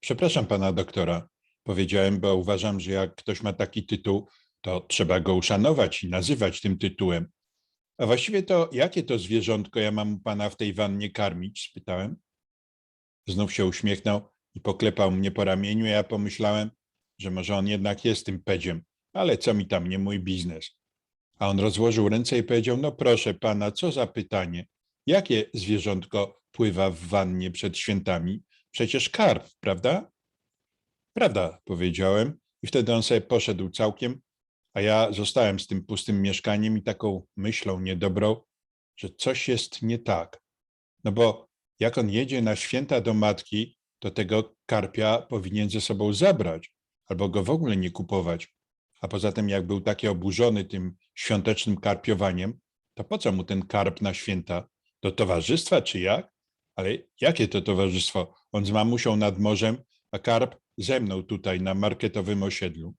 Przepraszam pana doktora, powiedziałem, bo uważam, że jak ktoś ma taki tytuł, to trzeba go uszanować i nazywać tym tytułem. A właściwie to jakie to zwierzątko ja mam u pana w tej wannie karmić? spytałem. Znów się uśmiechnął i poklepał mnie po ramieniu. Ja pomyślałem, że może on jednak jest tym pedziem, ale co mi tam, nie mój biznes. A on rozłożył ręce i powiedział: No proszę pana, co za pytanie. Jakie zwierzątko pływa w wannie przed świętami? Przecież karp, prawda? Prawda, powiedziałem. I wtedy on sobie poszedł całkiem, a ja zostałem z tym pustym mieszkaniem i taką myślą niedobrą, że coś jest nie tak. No bo jak on jedzie na święta do matki, to tego karpia powinien ze sobą zabrać albo go w ogóle nie kupować. A poza tym, jak był taki oburzony tym świątecznym karpiowaniem, to po co mu ten karp na święta? Do towarzystwa czy jak? Ale jakie to towarzystwo? On z mamusią nad morzem, a karp ze mną tutaj na marketowym osiedlu.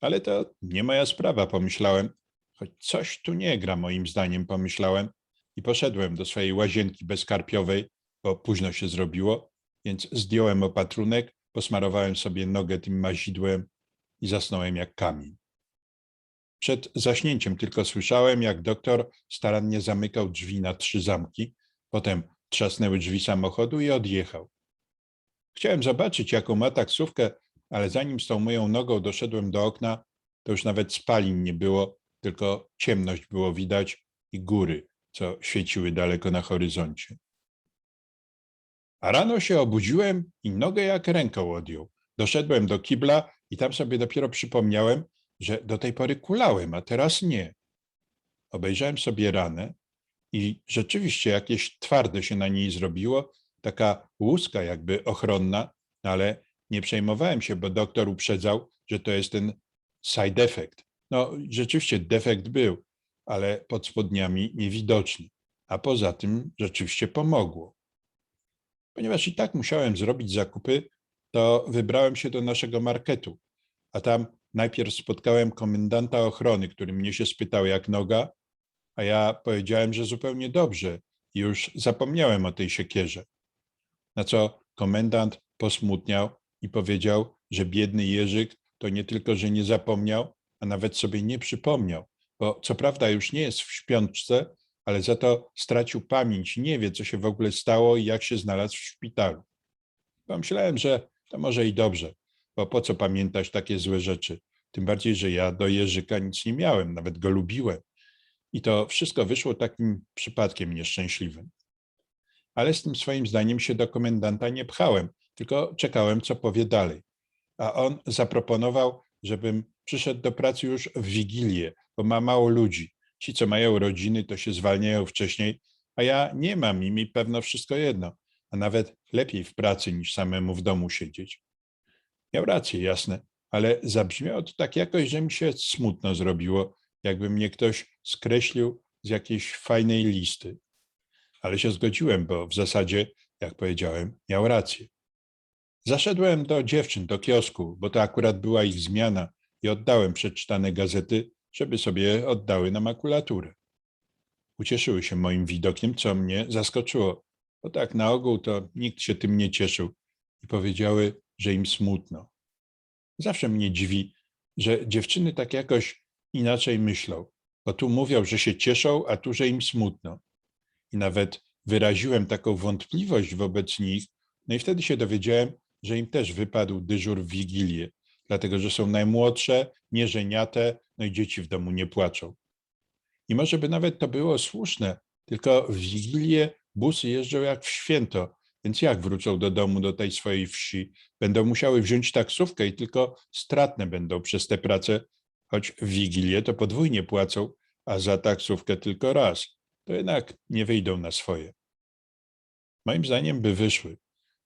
Ale to nie moja sprawa, pomyślałem. Choć coś tu nie gra, moim zdaniem, pomyślałem. I poszedłem do swojej łazienki bezkarpiowej, bo późno się zrobiło, więc zdjąłem opatrunek, posmarowałem sobie nogę tym mazidłem i zasnąłem jak kamień. Przed zaśnięciem tylko słyszałem, jak doktor starannie zamykał drzwi na trzy zamki, potem trzasnęły drzwi samochodu i odjechał. Chciałem zobaczyć, jaką ma taksówkę, ale zanim z tą moją nogą doszedłem do okna, to już nawet spalin nie było, tylko ciemność było widać i góry, co świeciły daleko na horyzoncie. A rano się obudziłem i nogę jak ręką odjął. Doszedłem do kibla i tam sobie dopiero przypomniałem, że do tej pory kulałem, a teraz nie. Obejrzałem sobie ranę i rzeczywiście jakieś twarde się na niej zrobiło, taka łuska jakby ochronna, no ale nie przejmowałem się, bo doktor uprzedzał, że to jest ten side effect. No rzeczywiście defekt był, ale pod spodniami niewidoczny, a poza tym rzeczywiście pomogło. Ponieważ i tak musiałem zrobić zakupy, to wybrałem się do naszego marketu, a tam najpierw spotkałem komendanta ochrony, który mnie się spytał, jak noga, a ja powiedziałem, że zupełnie dobrze już zapomniałem o tej siekierze. Na co komendant posmutniał i powiedział, że biedny Jerzyk to nie tylko, że nie zapomniał, a nawet sobie nie przypomniał, bo co prawda już nie jest w śpiączce, ale za to stracił pamięć nie wie, co się w ogóle stało i jak się znalazł w szpitalu. Pomyślałem, że to może i dobrze, bo po co pamiętać takie złe rzeczy? Tym bardziej, że ja do Jerzyka nic nie miałem, nawet go lubiłem. I to wszystko wyszło takim przypadkiem nieszczęśliwym. Ale z tym swoim zdaniem się do komendanta nie pchałem, tylko czekałem, co powie dalej. A on zaproponował, żebym przyszedł do pracy już w Wigilię, bo ma mało ludzi. Ci, co mają rodziny, to się zwalniają wcześniej, a ja nie mam i mi pewno wszystko jedno, a nawet lepiej w pracy niż samemu w domu siedzieć. Miał rację, jasne, ale zabrzmiało to tak jakoś, że mi się smutno zrobiło, jakby mnie ktoś skreślił z jakiejś fajnej listy. Ale się zgodziłem, bo w zasadzie, jak powiedziałem, miał rację. Zaszedłem do dziewczyn, do kiosku, bo to akurat była ich zmiana i oddałem przeczytane gazety, żeby sobie oddały na makulaturę. Ucieszyły się moim widokiem, co mnie zaskoczyło, bo tak na ogół to nikt się tym nie cieszył i powiedziały, że im smutno. Zawsze mnie dziwi, że dziewczyny tak jakoś inaczej myślą, bo tu mówią, że się cieszą, a tu, że im smutno. I nawet wyraziłem taką wątpliwość wobec nich, no i wtedy się dowiedziałem, że im też wypadł dyżur w Wigilię, dlatego że są najmłodsze, nieżeniate, no i dzieci w domu nie płaczą. I może by nawet to było słuszne, tylko w Wigilię busy jeżdżą jak w święto, więc jak wrócą do domu, do tej swojej wsi? Będą musiały wziąć taksówkę i tylko stratne będą przez tę pracę, choć w Wigilię to podwójnie płacą, a za taksówkę tylko raz. To jednak nie wyjdą na swoje. Moim zdaniem by wyszły,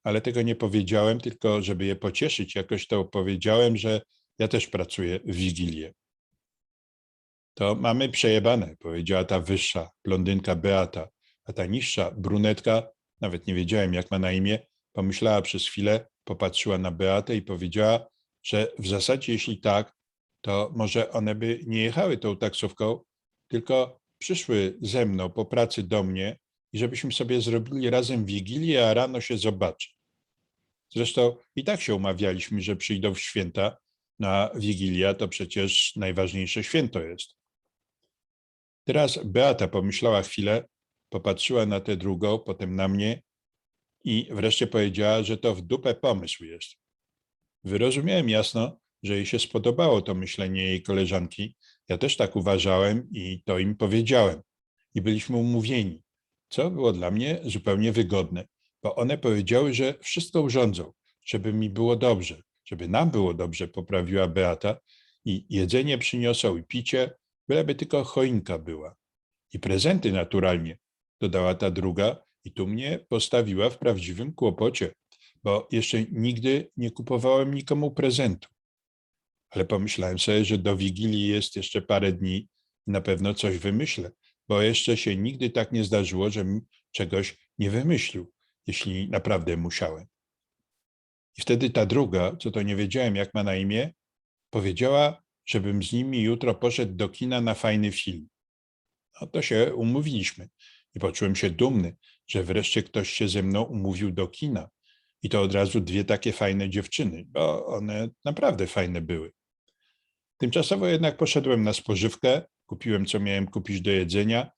ale tego nie powiedziałem, tylko żeby je pocieszyć, jakoś to powiedziałem, że ja też pracuję w Wigilię. To mamy przejebane, powiedziała ta wyższa, blondynka Beata, a ta niższa, brunetka, nawet nie wiedziałem jak ma na imię, pomyślała przez chwilę, popatrzyła na Beatę i powiedziała, że w zasadzie jeśli tak, to może one by nie jechały tą taksówką, tylko przyszły ze mną po pracy do mnie i żebyśmy sobie zrobili razem wigilię, a rano się zobaczy. Zresztą i tak się umawialiśmy, że przyjdą w święta, na Wigilia to przecież najważniejsze święto jest. Teraz Beata pomyślała chwilę, popatrzyła na tę drugą, potem na mnie i wreszcie powiedziała, że to w dupę pomysł jest. Wyrozumiałem jasno, że jej się spodobało to myślenie jej koleżanki. Ja też tak uważałem i to im powiedziałem. I byliśmy umówieni, co było dla mnie zupełnie wygodne, bo one powiedziały, że wszystko urządzą, żeby mi było dobrze, żeby nam było dobrze, poprawiła Beata, i jedzenie przyniosą i picie, byleby tylko choinka była. I prezenty naturalnie, dodała ta druga, i tu mnie postawiła w prawdziwym kłopocie, bo jeszcze nigdy nie kupowałem nikomu prezentu. Ale pomyślałem sobie, że do Wigilii jest jeszcze parę dni i na pewno coś wymyślę, bo jeszcze się nigdy tak nie zdarzyło, żebym czegoś nie wymyślił, jeśli naprawdę musiałem. I wtedy ta druga, co to nie wiedziałem, jak ma na imię, powiedziała, żebym z nimi jutro poszedł do kina na fajny film. No to się umówiliśmy i poczułem się dumny, że wreszcie ktoś się ze mną umówił do kina. I to od razu dwie takie fajne dziewczyny, bo one naprawdę fajne były. Tymczasowo jednak poszedłem na spożywkę, kupiłem co miałem kupić do jedzenia.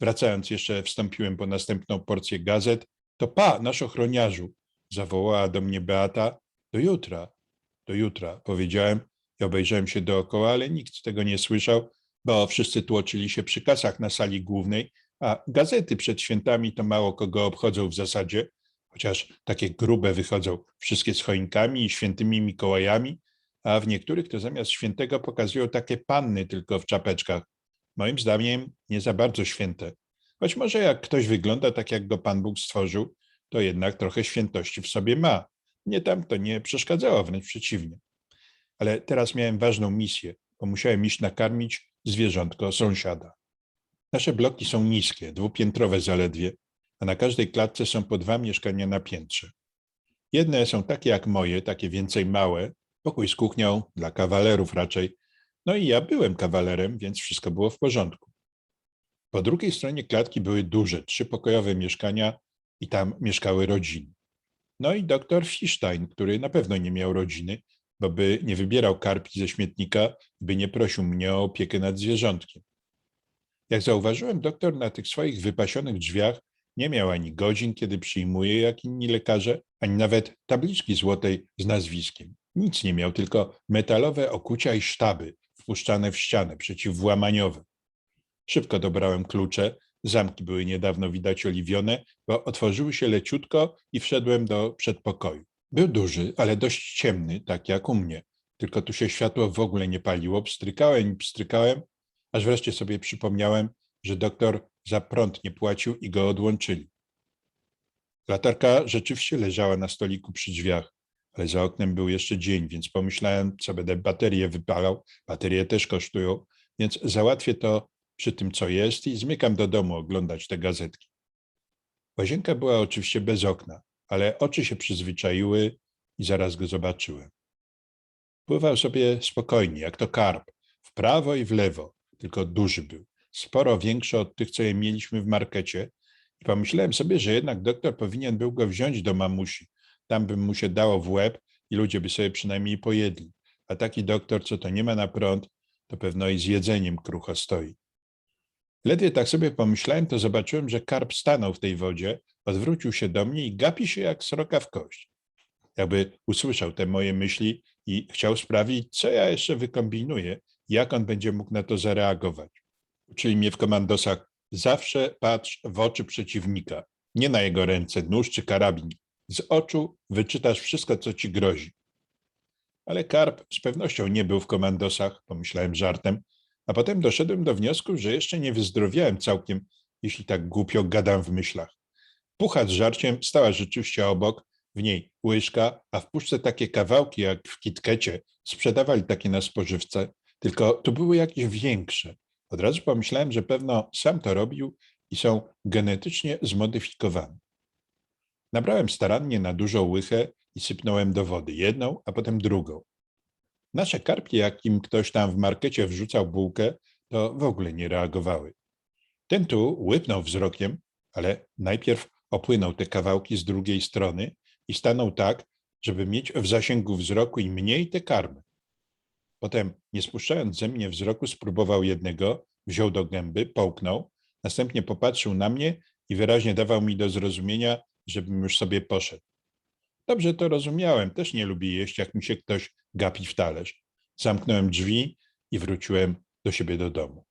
Wracając jeszcze wstąpiłem po następną porcję gazet. To pa, nasz ochroniarzu, zawołała do mnie Beata. Do jutra, do jutra, powiedziałem i obejrzałem się dookoła, ale nikt tego nie słyszał, bo wszyscy tłoczyli się przy kasach na sali głównej, a gazety przed świętami to mało kogo obchodzą w zasadzie, chociaż takie grube wychodzą wszystkie z choinkami i świętymi Mikołajami, a w niektórych to zamiast świętego pokazują takie panny tylko w czapeczkach. Moim zdaniem nie za bardzo święte. Choć może jak ktoś wygląda tak, jak go Pan Bóg stworzył, to jednak trochę świętości w sobie ma. Mnie tam to nie przeszkadzało, wręcz przeciwnie. Ale teraz miałem ważną misję, bo musiałem iść nakarmić zwierzątko sąsiada. Nasze bloki są niskie, dwupiętrowe zaledwie, a na każdej klatce są po dwa mieszkania na piętrze. Jedne są takie jak moje, takie więcej małe, pokój z kuchnią, dla kawalerów raczej. No i ja byłem kawalerem, więc wszystko było w porządku. Po drugiej stronie klatki były duże, trzypokojowe mieszkania i tam mieszkały rodziny. No i doktor Fisztajn, który na pewno nie miał rodziny, bo by nie wybierał karpi ze śmietnika, by nie prosił mnie o opiekę nad zwierzątkiem. Jak zauważyłem, doktor na tych swoich wypasionych drzwiach nie miał ani godzin, kiedy przyjmuje, jak inni lekarze, ani nawet tabliczki złotej z nazwiskiem. Nic nie miał, tylko metalowe okucia i sztaby wpuszczane w ścianę przeciwwłamaniowe. Szybko dobrałem klucze, zamki były niedawno widać oliwione, bo otworzyły się leciutko i wszedłem do przedpokoju. Był duży, ale dość ciemny, tak jak u mnie. Tylko tu się światło w ogóle nie paliło, pstrykałem i pstrykałem, aż wreszcie sobie przypomniałem, że doktor za prąd nie płacił i go odłączyli. Latarka rzeczywiście leżała na stoliku przy drzwiach, ale za oknem był jeszcze dzień, więc pomyślałem, co będę baterię wypalał. Baterie też kosztują, więc załatwię to przy tym, co jest i zmykam do domu oglądać te gazetki. Łazienka była oczywiście bez okna, ale oczy się przyzwyczaiły i zaraz go zobaczyłem. Pływał sobie spokojnie, jak to karp, w prawo i w lewo, tylko duży był, sporo większy od tych, co je mieliśmy w markecie i pomyślałem sobie, że jednak doktor powinien był go wziąć do mamusi. Tam by mu się dało w łeb i ludzie by sobie przynajmniej pojedli. A taki doktor, co to nie ma na prąd, to pewno i z jedzeniem krucho stoi. Ledwie tak sobie pomyślałem, to zobaczyłem, że karp stanął w tej wodzie, odwrócił się do mnie i gapi się jak sroka w kość. Jakby usłyszał te moje myśli i chciał sprawdzić, co ja jeszcze wykombinuję, jak on będzie mógł na to zareagować. Uczyli mnie w komandosach, zawsze patrz w oczy przeciwnika, nie na jego ręce, nóż czy karabin. Z oczu wyczytasz wszystko, co ci grozi. Ale Karp z pewnością nie był w komandosach, pomyślałem żartem, a potem doszedłem do wniosku, że jeszcze nie wyzdrowiałem całkiem, jeśli tak głupio gadam w myślach. Pucha z żarciem stała rzeczywiście obok, w niej łyżka, a w puszce takie kawałki jak w kitkecie. Sprzedawali takie na spożywce, tylko tu były jakieś większe. Od razu pomyślałem, że pewno sam to robił i są genetycznie zmodyfikowane. Nabrałem starannie na dużą łychę i sypnąłem do wody jedną, a potem drugą. Nasze karpie, jak im ktoś tam w markecie wrzucał bułkę, to w ogóle nie reagowały. Ten tu łypnął wzrokiem, ale najpierw opłynął te kawałki z drugiej strony i stanął tak, żeby mieć w zasięgu wzroku i mniej te karmy. Potem, nie spuszczając ze mnie wzroku, spróbował jednego, wziął do gęby, połknął, następnie popatrzył na mnie i wyraźnie dawał mi do zrozumienia, żebym już sobie poszedł. Dobrze to rozumiałem, też nie lubię jeść, jak mi się ktoś gapi w talerz. Zamknąłem drzwi i wróciłem do siebie do domu.